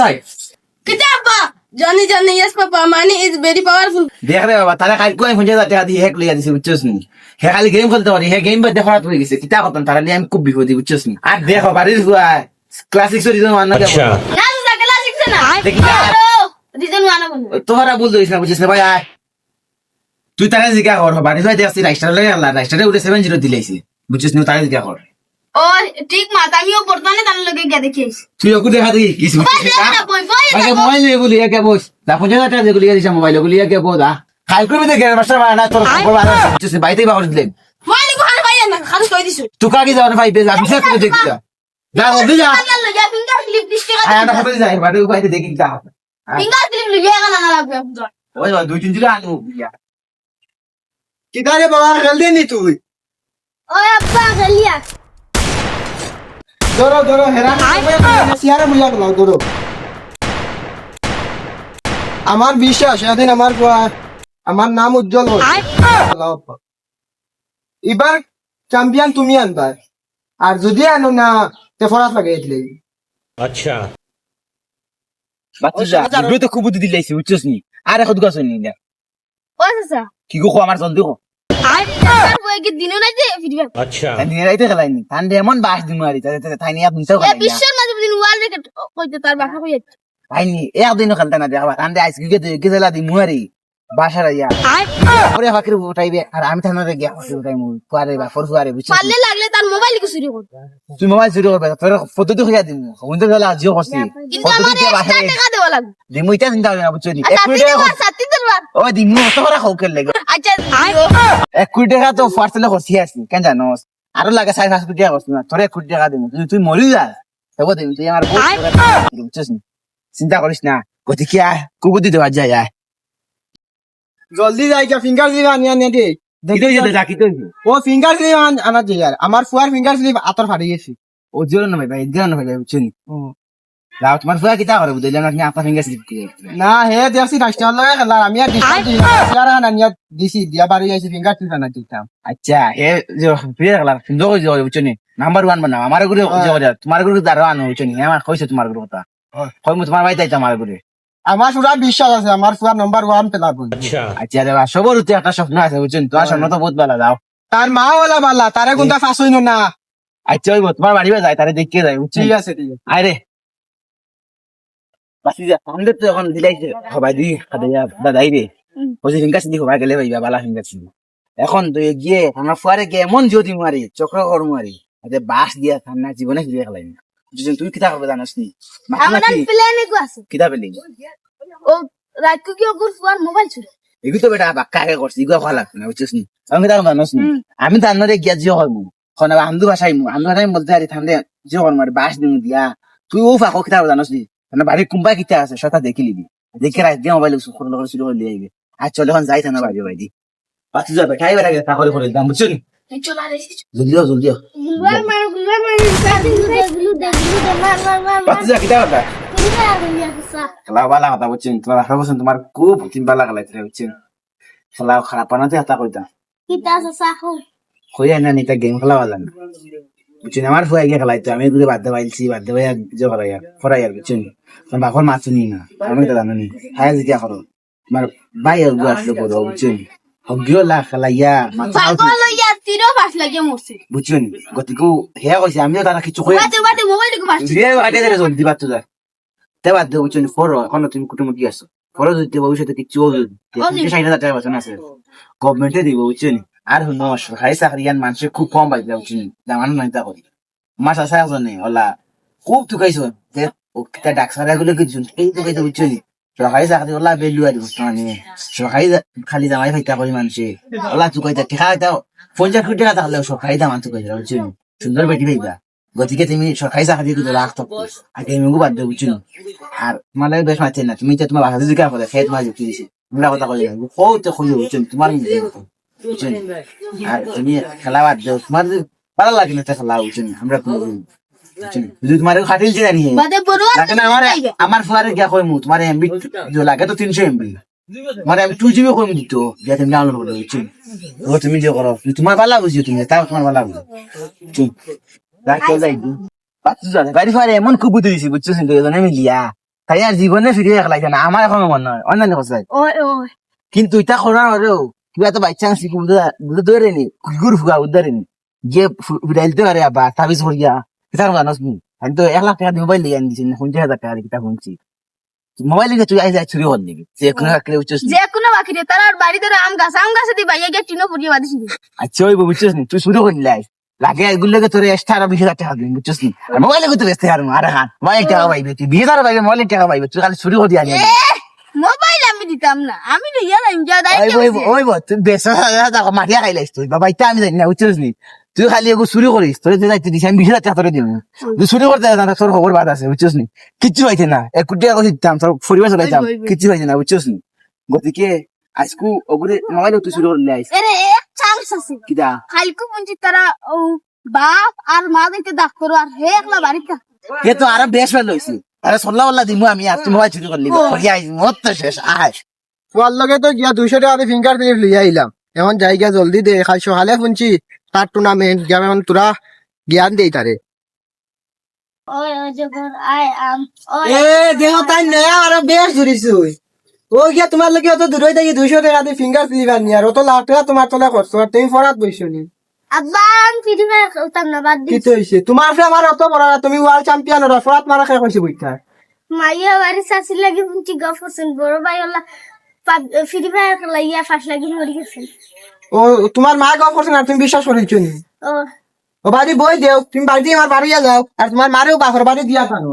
চাই কিতা আব্বা? Johnny yes papa money is very powerful দেখ রে বাবা তারা কালকে আমি ফোনটা টাকা দিয়ে হ্যাক লইয়া দিছি বুঝছস নি? হে খালি গেম খেলতে পারি হে গেম বাদ দেখা হয়ে গেছে কিতা কথা তারা আমি খুব বিপদে বুঝছস নি? আর দেখো বাড়ির গুয়া ক্লাসিক সরি জন? মানা যাব না না। ক্লাসিক না রিজন মানা বল তোরা বল দিছ না বুঝছস না? ভাই আয় তুই তারা জিগা কর বাড়ি যাই দেখছিস রাইস্টার লাগে আল্লাহ রাইস্টারে উঠে সেভেন জিরো দিলাইছে বুঝছস না? তারা জিগা কর ও ঠিক মা আমিও বর্তমানে তার লগে গিয়ে দেখিস তুই ওকে দেখা বই আগে মোবাইল নিয়ে গুলি একে বস দা পঞ্চাশ হাজার টাকা গুলি দিছে মোবাইল গুলি একে বস দা খাই করবি দেখে মাস্টার মারা তোর খবর ভালো বুঝছিস বাইতেই বাবার দিলেন মই নি কোহান ভাই না খালি কই দিছু তুই কাকি যাওয়ার ভাই বেশ আমি শেষ করে দেখি যা যা ফিঙ্গার ক্লিপ আয় যাই বাইতে দেখি যা ফিঙ্গার ক্লিপ লগে গেল না লাগবে ওই দুই তিন জিরো আনু কিদারে বাবা জলদি নি তুই ওই আব্বা গলিয়া ধরো ধরো হেরা ধরো। আমার বিশ্বাস এদিন আমার আমার নাম উজ্জ্বল এবার চ্যাম্পিয়ন তুমি আনবা। আর যদি আনো না তে ফরাস লাগে আচ্ছা। খুব আর এখন কি আমার সন্দেহ কি দিনও নাই যে ফিডব্যাক আচ্ছা। দিনে রাইতে খেলাইনি তান এমন বাস দিমু আরি তাতে তাতে তাই নিয়া বুঝতে পারি না বিশ্বের মাঝে দিন ওয়াল রেকেট কইতে তার বাসা কই যাচ্ছে ভাইনি একদিনও খেলতে না দেখা তান আইস গিয়ে গেলা দিমু আরি বাসার আইয়া ওরে ফাকির উঠাইবে আর আমি থানারে গিয়া ফাকির উঠাইমু দিমু ওইতে গেলা আজিও লাগে আচ্ছা এক কোটি টাকা তো আসি কেন জানোস? আরও লাগে সাড়ে পাঁচ কোটি টাকা না তোর এক কোটি টাকা তুই তুই মরি যা তবে তুই আমার দিবি, চিন্তা করিস না। গতিকে আয় কুকুতি দেওয়া যায় আয় জলদি যাই কে ফিঙ্গার স্লিপ আনিয়া নিয়ে দে কিতো যেতে যা ও ফিঙ্গার স্লিপ আনা যে আর আমার ফুয়ার ফিঙ্গার স্লিপ আতর ফাটি গেছে। ও জিরো না ভাই। ভাই জিরো না? ভাই ভাই লাও তোমার ফুয়া কিতা করে বুঝলে না আপনি ফিঙ্গার স্লিপ না হে দেখছি খেলা আমি আর দিছি আর না নিয়া দিছি দিয়া বাড়ি আইছি ফিঙ্গার টিপা না দিতাম। আচ্ছা হে যে খেলা সুন্দর হইছে বুঝছনি নাম্বার 1 বানাও আমার গুরে যাওয়া তোমার গুরে দাঁড়া আনো বুঝছনি আমার কইছে তোমার গুরে কথা। কই মু তোমার আমার বিশ্বাস আছে আমার পুরা নাম্বার 1 পেলা বল আচ্ছা রে সবর একটা স্বপ্ন আছে বুঝছেন তোমার তো বহুত ভালো দাও তার মা ওলা বালা তারে কোনটা ফাঁসইনো না আচ্ছা তোমার বাড়ি যাই তারে দেখতে যাই ঠিক আছে ঠিক আছে। আরে বাসি যা আমাদের তো এখন দিলাইছে দি খাদে দাদাই রে ওই গেলে ভাইবা বালা ফিঙ্গার এখন তুই গিয়ে আমার ফুয়ারে গিয়ে এমন জ্যোতি মারি চক্র কর মারি আরে বাস দিয়া ঠান্ডা জীবনে ফিরে খেলাই না? বুঝছেন তুই কিতা করবে জানাস নি আছে। কিতা পেলি ও রাত কি ওগুর ফুয়ার মোবাইল চুরি এগুলো তো বেটা বাক্কা আগে করছি এগুলো ভালো লাগবে না বুঝছিস নি? আমি জানাস নি? আমি তো আন্নারে গিয়া জিও করব এখন আবার আমদু ভাষাই আমদু ভাষাই বলতে পারি ঠান্ডে জিও আর বাস দিমু দিয়া। তুই ও ফাঁকো কিতা জানাস নি? মানে বাড়ির কুম্বা কিতা আছে সেটা দেখি লিবি দেখে রাখ দিয়ে মোবাইল সুখর লগর শুরু করে লিয়ে আর চলে এখন যাই থানা বাড়ি বাড়ি। বাচ্চা যাবে খাই বেড়া গেছে তাহলে করে দাম বুঝছ নি? চলা রে জলদি যাও জলদি যাও বাচ্চা যা কিতা কথা খেলা বালা কথা বুঝছেন তোমার আঠারো বছর তোমার খুব চিন্তা লাগা লাগছে বুঝছেন খেলা খারাপ বানাতে হাতা কইতা। কিতা আছে সাহো হইয়া না নিতা গেম খেলা বালা না। বুঝছেন আমার ফুয়া গিয়ে খেলাইতো। আমি এগুলো বাদ দেওয়া আইলছি বাদ দেওয়া যে করাই আর বুঝছেন? তোমার বাপর মাছ নি না আমি তো জানো নি। হায় জিজ্ঞা করো তোমার ভাই গু আসলে বুঝছেন? হগিও লা খেলাইয়া পাস বুঝছেন? গতিকে হেয়া কইছে আমিও তারা কিছু কই কো জলদি বাদ তো যা। তে বাদ দেবো বুঝছেন? ফরো এখন তুমি কুটুমুটি আছো? ফরো যদি ভবিষ্যতে কিছু হাজার টাকা আছে। গভর্নমেন্টে দিব বুঝছেন? আর শুনো সরকারি চাকরি ইয়ান মানুষে খুব কম পাই বুঝছেন জামানো নাই তা করি মাছ আছে একজনে ওলা খুব টুকাইছ যে তা ডাক্তারগুলো কিছু এই টুকাইতে বুঝছেন সরকারি চাকরি ওলা বেলু আর মানে। সরকারি খালি জামাই ফাইতা করি মানুষে ওলা টুকাইতা ঠেকা এটা, পঞ্চাশ কোটি টাকা থাকলে সরকারি দাম টুকাইতা বুঝছেন সুন্দর বেটি পাইবা গতিকে তুমি সরকারি চাকরি কিন্তু থাকতো আর গেমিংও বাদ দেবো বুঝছ আর তোমার বেশ মারছে না তুমি তোমার বাসা জিজ্ঞাসা করে সেই তোমার যুক্তি দিছে। কথা কই খুঁজে বুঝছ তোমার আর তুমি খেলা বাদ দেও তোমার ভালো লাগে না খেলা আমরা কোনো যদি তোমার খাটিল যে জানি বাতে বড় লাগে না আমার আমার ফুয়ারে গিয়া কই মু তোমার এমবি লাগে তো তিনশো এমবি মানে আমি টু জিবি কই দিত যে তুমি ডাউনলোড করে বুঝছ ও তুমি যে করো তোমার ভালো বুঝছ তুমি তাও তোমার ভালো বুঝছ বুঝছ রাখতে যাই বাচ্চা ফারে এমন খুব বুদ্ধি দিছি বুঝছ কিন্তু এজনে মিলিয়া। তাই আর জীবনে ফিরে না আমার এখনও মনে হয় অন্যান্য কথা কিন্তু ইটা করার হলেও কিবা তো আছে বুঝতে ধরে নি গুরু ফুকা উদ্ধারে নি যে ফুটাইলতে পারে আবার তাবিজ করিয়া কিতার জানোস নি আমি তো এক লাখ টাকা দিয়ে মোবাইল লিয়ে আনি দিছি না শুনতে হাজার টাকা কিতা শুনছি মোবাইল লিখে তুই আইসা চুরি হল নাকি যে কোনো কাকলে উচ্চস যে কোনো বাকি রে তার বাড়িতে আম গাছ আম গাছে দি বাইয়া গিয়ে টিনো পুড়িয়ে বাদিস আচ্ছা ওই বুঝছিস নি তুই শুরু করলি আইস লাগে এগুলো লেগে তোর এক্সট্রা আরও বিশ হাজার টাকা দিন বুঝছিস নি আর মোবাইল লেগে তো বেচতে পারব আরে হান মোবাইল টাকা পাইবে তুই বিশ হাজার পাইবে মোবাইল টাকা পাইবে তুই খালি শুরু করে আমি দিতাম না। আমি তো ইয়া যাইম যা দাই ওই ওই তুই বেশ মাটিয়া খাইলাইস তুই। বাবা ইটা আমি জানি না বুঝছিস নি। তুই খালি এগো চুরি করিস তোর যে যাইতে দিস আমি বিশ হাজার টাকা দিব তুই চুরি করতে তোর খবর বাদ আছে বুঝছিস নি। কিচ্ছু হইছে না এক কোটি টাকা দিতাম তোর চলাইতাম। কিচ্ছু না বুঝছিস নি। গতিকে আজকু ওগুলি মোবাইল তুই চুরি করলে আইস এরে এক চান্স আছে। কালকে মুঞ্চি তারা ও বাপ আর মা দিতে ডাক করো আর হে একলা বাড়িতে কে তো আরও বেশ ভালো হইছে আরে সল্লা বল্লা দিমু আমি আর মোবাইল চুরি করলি? মত তো শেষ আয়। লগে তো গিয়া দুইশো টাকা দিয়ে ফিঙ্গার প্রিন্ট লিয়ে আইলাম। এখন যাই গিয়া জলদি দে খাই সকালে শুনছি তার টুর্নামেন্ট গিয়া এখন তোরা জ্ঞান দেই তারে। এ দেহ তাই নয়া আর বেশ ধরিছো ও গিয়া তোমার লগে অত দূর থাকি দুইশো টাকা দিয়ে ফিঙ্গার প্রিন্ট আনি আর অত লাখ টাকা তোমার তলে খরচ আর তুমি ফরাত বইছো নি আব্বা আমি ফিরি ফায়ার খেলতাম না বাদ দিই তো হইছে তোমার ফে আমার অত বড় না, তুমি ওয়ার্ল্ড চ্যাম্পিয়ন ওরা ফরাত মারা খাই কইছে বইতা। মাইয়া বাড়ি শাশির লাগি মুঞ্চি গফ করছেন বড় ভাই ওলা ফ্রি ফায়ার খেলাইয়া ফাঁস লাগি মরি গেছেন ও তোমার মা গপ করছে না তুমি বিশ্বাস করেছ নি? ও ও বাড়ি বই দেও তুমি বাড়ি দিয়ে আমার বাড়ি যাও আর তোমার মারেও বাপর বাড়ি দিয়া পানো